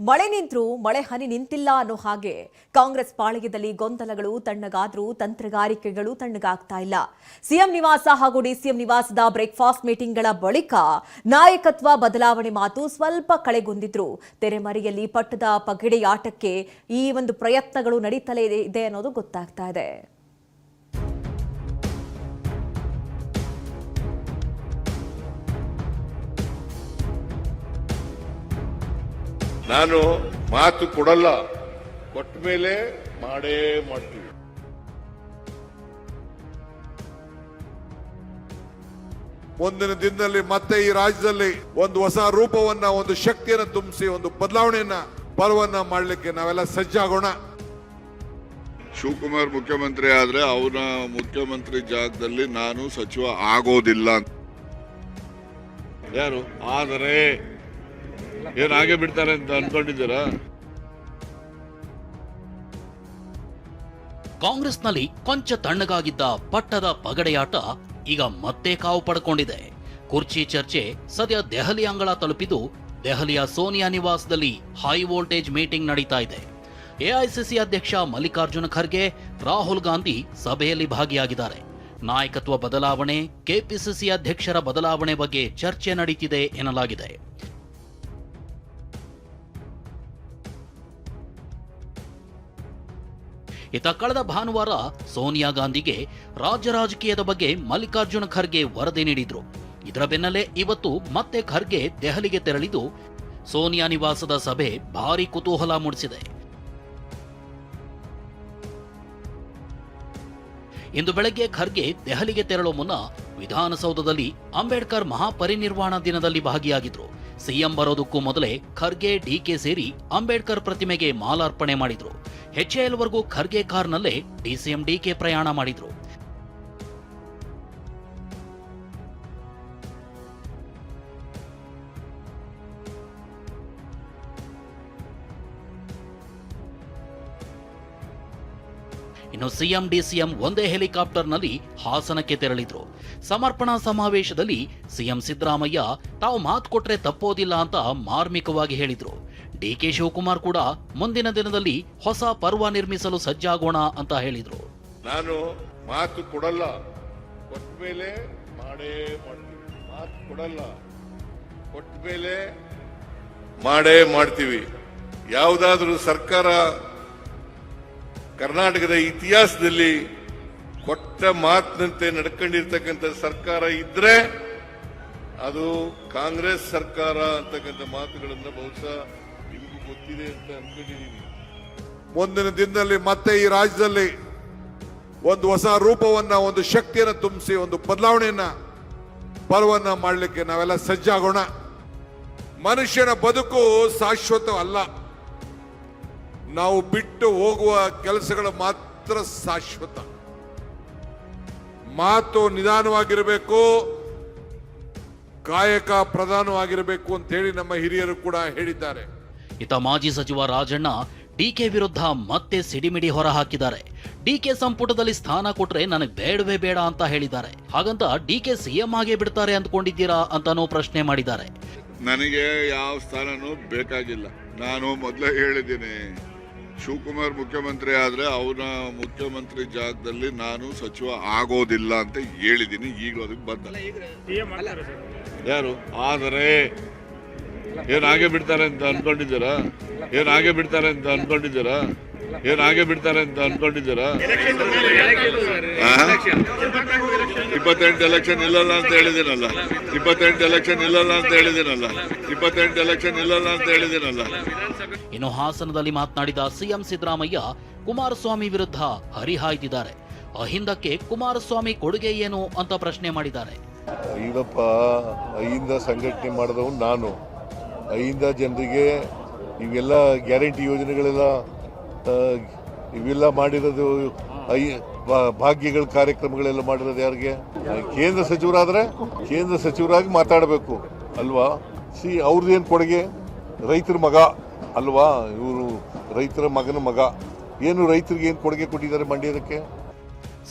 ಮಳೆ ನಿಂತ್ರೂ, ಮಳೆ ಹನಿ ನಿಂತಿಲ್ಲ ಅನ್ನೋ ಹಾಗೆ ಕಾಂಗ್ರೆಸ್ ಪಾಳಯದಲ್ಲಿ ಗೊಂದಲಗಳು ತಣ್ಣಗಾದ್ರೂ ತಂತ್ರಗಾರಿಕೆಗಳು ತಣ್ಣಗಾಗ್ತಾ ಇಲ್ಲ. ಸಿಎಂ ನಿವಾಸ ಹಾಗೂ ಡಿಸಿಎಂ ನಿವಾಸದ ಬ್ರೇಕ್ಫಾಸ್ಟ್ ಮೀಟಿಂಗ್ಗಳ ಬಳಿಕ ನಾಯಕತ್ವ ಬದಲಾವಣೆ ಮಾತು ಸ್ವಲ್ಪ ಕಳೆಗೊಂದಿದ್ರು ತೆರೆಮರೆಯಲ್ಲಿ ಪಟ್ಟದ ಪಗಡೆಯಾಟಕ್ಕೆ ಈ ಒಂದು ಪ್ರಯತ್ನಗಳು ನಡೀತಲೇ ಇದೆ ಅನ್ನೋದು ಗೊತ್ತಾಗ್ತಾ ಇದೆ. ನಾನು ಮಾತು ಕೊಡಲ್ಲ ಕೊಟ್ಟ ಮೇಲೆ ಮಾಡೇ ಮಾಡ್ತೀವಿ. ಮುಂದಿನ ದಿನದಲ್ಲಿ ಮತ್ತೆ ಈ ರಾಜ್ಯದಲ್ಲಿ ಒಂದು ಹೊಸ ರೂಪವನ್ನ ಒಂದು ಶಕ್ತಿಯನ್ನು ತುಂಬಿಸಿ ಒಂದು ಬದಲಾವಣೆಯನ್ನ ಪರ್ವನ್ನ ಮಾಡಲಿಕ್ಕೆ ನಾವೆಲ್ಲ ಸಜ್ಜಾಗೋಣ. ಶಿವಕುಮಾರ್ ಮುಖ್ಯಮಂತ್ರಿ ಆದ್ರೆ ಅವನ ಮುಖ್ಯಮಂತ್ರಿ ಜಾಗದಲ್ಲಿ ನಾನು ಸಚಿವ ಆಗೋದಿಲ್ಲ ಯಾರು? ಆದರೆ ಏನ್ ಹಾಗೆ ಬಿಡ್ತಾರೆ ಅಂತ ಅನ್ಕೊಂಡಿದ್ದೀರಾ? ಕಾಂಗ್ರೆಸ್ನಲ್ಲಿ ಕೊಂಚ ತಣ್ಣಗಾಗಿದ್ದ ಪಟ್ಟದ ಪಗಡೆಯಾಟ ಈಗ ಮತ್ತೆ ಕಾವು ಪಡ್ಕೊಂಡಿದೆ. ಕುರ್ಚಿ ಚರ್ಚೆ ಸದ್ಯ ದೆಹಲಿ ಅಂಗಳ ತಲುಪಿದ್ದು ದೆಹಲಿಯ ಸೋನಿಯಾ ನಿವಾಸದಲ್ಲಿ ಹೈ ವೋಲ್ಟೇಜ್ ಮೀಟಿಂಗ್ ನಡೀತಾ ಇದೆ. ಎಐಸಿಸಿ ಅಧ್ಯಕ್ಷ ಮಲ್ಲಿಕಾರ್ಜುನ ಖರ್ಗೆ, ರಾಹುಲ್ ಗಾಂಧಿ ಸಭೆಯಲ್ಲಿ ಭಾಗಿಯಾಗಿದ್ದಾರೆ. ನಾಯಕತ್ವ ಬದಲಾವಣೆ, ಕೆಪಿಸಿಸಿ ಅಧ್ಯಕ್ಷರ ಬದಲಾವಣೆ ಬಗ್ಗೆ ಚರ್ಚೆ ನಡೀತಿದೆ ಎನ್ನಲಾಗಿದೆ. ಇತ್ತ ಕಳೆದ ಭಾನುವಾರ ಸೋನಿಯಾ ಗಾಂಧಿಗೆ ರಾಜ್ಯ ರಾಜಕೀಯದ ಬಗ್ಗೆ ಮಲ್ಲಿಕಾರ್ಜುನ ಖರ್ಗೆ ವರದಿ ನೀಡಿದ್ರು. ಇದರ ಬೆನ್ನಲ್ಲೇ ಇವತ್ತು ಮತ್ತೆ ಖರ್ಗೆ ದೆಹಲಿಗೆ ತೆರಳಿದ್ದು ಸೋನಿಯಾ ನಿವಾಸದ ಸಭೆ ಭಾರೀ ಕುತೂಹಲ ಮೂಡಿಸಿದೆ. ಇಂದು ಬೆಳಗ್ಗೆ ಖರ್ಗೆ ದೆಹಲಿಗೆ ತೆರಳುವ ಮುನ್ನ ವಿಧಾನಸೌಧದಲ್ಲಿ ಅಂಬೇಡ್ಕರ್ ಮಹಾಪರಿನಿರ್ವಾಣ ದಿನದಲ್ಲಿ ಭಾಗಿಯಾಗಿದ್ರು. ಸಿಎಂ ಬರೋದಕ್ಕೂ ಮೊದಲೇ ಖರ್ಗೆ ಡಿಕೆ ಸೇರಿ ಅಂಬೇಡ್ಕರ್ ಪ್ರತಿಮೆಗೆ ಮಾಲಾರ್ಪಣೆ ಮಾಡಿದ್ರು. ಹೆಚ್ಎಎಲ್ವರೆಗೂ ಖರ್ಗೆ ಕಾರ್ನಲ್ಲೇ ಡಿಸಿಎಂ ಡಿಕೆ ಪ್ರಯಾಣ ಮಾಡಿದ್ರು. ಇನ್ನು ಸಿಎಂ, ಡಿಸಿಎಂ ಒಂದೇ ಹೆಲಿಕಾಪ್ಟರ್ನಲ್ಲಿ ಹಾಸನಕ್ಕೆ ತೆರಳಿದ್ರು. ಸಮರ್ಪಣಾ ಸಮಾವೇಶದಲ್ಲಿ ಸಿಎಂ ಸಿದ್ದರಾಮಯ್ಯ, ತಾವು ಮಾತು ಕೊಟ್ರೆ ತಪ್ಪೋದಿಲ್ಲ ಅಂತ ಮಾರ್ಮಿಕವಾಗಿ ಹೇಳಿದ್ರು. ಡಿಕೆ ಶಿವಕುಮಾರ್ ಕೂಡ ಮುಂದಿನ ದಿನದಲ್ಲಿ ಹೊಸ ಪರ್ವ ನಿರ್ಮಿಸಲು ಸಜ್ಜಾಗೋಣ ಅಂತ ಹೇಳಿದ್ರು. ನಾನು ಮಾತು ಕೊಡಲ್ಲ. ಕೊಟ್ಟ ಮೇಲೆ ಮಾಡೇ, ಮಾತು ಕೊಡಲ್ಲ. ಮಾಡೇ ಮಾಡ್ತೀವಿ. ಯಾವುದಾದ್ರೂ ಸರ್ಕಾರ ಕರ್ನಾಟಕದ ಇತಿಹಾಸದಲ್ಲಿ ಕೊಟ್ಟ ಮಾತಿನಂತೆ ನಡ್ಕೊಂಡಿರ್ತಕ್ಕಂಥ ಸರ್ಕಾರ ಇದ್ರೆ ಅದು ಕಾಂಗ್ರೆಸ್ ಸರ್ಕಾರ ಅಂತಕ್ಕಂಥ ಮಾತುಗಳನ್ನು ಬಹುಶಃ ನಿಮಗೂ ಗೊತ್ತಿದೆ ಅಂತ ಅನ್ಕೊಂಡಿದ್ದೀನಿ ಮುಂದಿನ ದಿನದಲ್ಲಿ ಮತ್ತೆ ಈ ರಾಜ್ಯದಲ್ಲಿ ಒಂದು ಹೊಸ ರೂಪವನ್ನ, ಒಂದು ಶಕ್ತಿಯನ್ನ ತುಂಬಿಸಿ, ಒಂದು ಬದಲಾವಣೆಯನ್ನ ಪರ್ವನ್ನ ಮಾಡಲಿಕ್ಕೆ ನಾವೆಲ್ಲ ಸಜ್ಜಾಗೋಣ. ಮನುಷ್ಯನ ಬದುಕು ಶಾಶ್ವತ ಅಲ್ಲ ನಾವು ಬಿಟ್ಟು ಹೋಗುವ ಕೆಲಸಗಳು ಮಾತ್ರ ಶಾಶ್ವತ. ಮಾತು ನಿಧಾನವಾಗಿರಬೇಕು ಕಾಯಕ ಪ್ರಧಾನವಾಗಿರಬೇಕು ಅಂತ ಹೇಳಿ ನಮ್ಮ ಹಿರಿಯರು ಕೂಡ ಹೇಳಿದ್ದಾರೆ. ಇತ ಮಾಜಿ ಸಚಿವ ರಾಜಣ್ಣ ಡಿಕೆ ವಿರುದ್ಧ ಮತ್ತೆ ಸಿಡಿಮಿಡಿ ಹೊರ ಹಾಕಿದ್ದಾರೆ ಡಿಕೆ ಸಂಪುಟದಲ್ಲಿ ಸ್ಥಾನ ಕೊಟ್ರೆ ನನಗೆ ಬೇಡವೇ ಬೇಡ ಅಂತ ಹೇಳಿದ್ದಾರೆ. ಹಾಗಂತ ಡಿಕೆ ಸಿಎಂ ಆಗೇ ಬಿಡ್ತಾರೆ ಅಂದ್ಕೊಂಡಿದ್ದೀರಾ ಅಂತಾನೂ ಪ್ರಶ್ನೆ ಮಾಡಿದ್ದಾರೆ. ನನಗೆ ಯಾವ ಸ್ಥಾನನೂ ಬೇಕಾಗಿಲ್ಲ. ನಾನು ಮೊದಲೇ ಹೇಳಿದ್ದೀನಿ. ಶಿವಕುಮಾರ್ ಮುಖ್ಯಮಂತ್ರಿ ಆದ್ರೆ ಅವನ ಮುಖ್ಯಮಂತ್ರಿ ಜಾಗದಲ್ಲಿ ನಾನು ಸಚಿವ ಆಗೋದಿಲ್ಲ ಅಂತ ಹೇಳಿದ್ದೀನಿ. ಈಗಲೂ ಅದಕ್ಕೆ ಬಂದ ಯಾರು? ಆದರೆ ಏನ್ ಹಾಗೆ ಬಿಡ್ತಾರೆ ಅಂತ ಅಂದ್ಕೊಂಡಿದ್ದೀರಾ ಏನ್ ಹಾಗೆ ಬಿಡ್ತಾರೆ ಅಂತ ಅನ್ಕೊಂಡಿದ್ದೀರಾ? ಏನ್ ಹಾಗೆ ಬಿಡ್ತಾರೆ ಅಂತ ಅನ್ಕೊಂಡಿದ್ದೀರಾ? ಇಪ್ಪತ್ತೆಂಟು ಎಲೆಕ್ಷನ್ ಇಲ್ಲಲ್ಲ ಅಂತ ಹೇಳಿದಿರಲ್ಲ ಇಪ್ಪತ್ತೆಂಟು ಎಲೆಕ್ಷನ್ ಇಲ್ಲಲ್ಲ ಅಂತ ಹೇಳಿದಿರಲ್ಲ ಇಪ್ಪತ್ತೆಂಟು ಎಲೆಕ್ಷನ್ ಇಲ್ಲಲ್ಲ ಅಂತ ಹೇಳಿದಿರಲ್ಲ ಇನ್ನು ಹಾಸನದಲ್ಲಿ ಮಾತನಾಡಿದ ಸಿಎಂ ಸಿದ್ದರಾಮಯ್ಯ ಕುಮಾರಸ್ವಾಮಿ ವಿರುದ್ಧ ಹರಿಹಾಯ್ದಿದ್ದಾರೆ. ಅಹಿಂದಕ್ಕೆ ಕುಮಾರಸ್ವಾಮಿ ಕೊಡುಗೆ ಏನು ಅಂತ ಪ್ರಶ್ನೆ ಮಾಡಿದ್ದಾರೆ. ಈಗಪ್ಪ ಅಹಿಂದ ಸಂಘಟನೆ ಮಾಡಿದವನು ನಾನು. ಅಹಿಂದ ಜನರಿಗೆ ಇವೆಲ್ಲ ಗ್ಯಾರಂಟಿ ಯೋಜನೆಗಳೆಲ್ಲ ಇವೆಲ್ಲ ಮಾಡಿರೋದು ಐ ಭಾಗ್ಯಗಳ ಕಾರ್ಯಕ್ರಮಗಳೆಲ್ಲ ಮಾಡಿರೋದು ಯಾರಿಗೆ? ಕೇಂದ್ರ ಸಚಿವರಾದರೆ ಕೇಂದ್ರ ಸಚಿವರಾಗಿ ಮಾತಾಡಬೇಕು, ಅಲ್ವಾ? ಸಿ, ಅವ್ರದ್ದೇನು ಕೊಡುಗೆ? ರೈತರ ಮಗ, ಅಲ್ವಾ? ಇವರು ರೈತರ ಮಗನ ಮಗ. ಏನು ರೈತರಿಗೆ ಏನು ಕೊಡುಗೆ ಕೊಟ್ಟಿದ್ದಾರೆ ಮಂಡ್ಯದಕ್ಕೆ?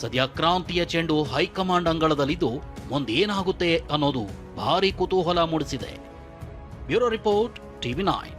ಸದ್ಯ ಕ್ರಾಂತಿಯ ಚೆಂಡು ಹೈಕಮಾಂಡ್ ಅಂಗಳದಲ್ಲಿದ್ದು ಮುಂದೇನಾಗುತ್ತೆ ಅನ್ನೋದು ಭಾರಿ ಕುತೂಹಲ ಮೂಡಿಸಿದೆ. Bureau report, TV nine.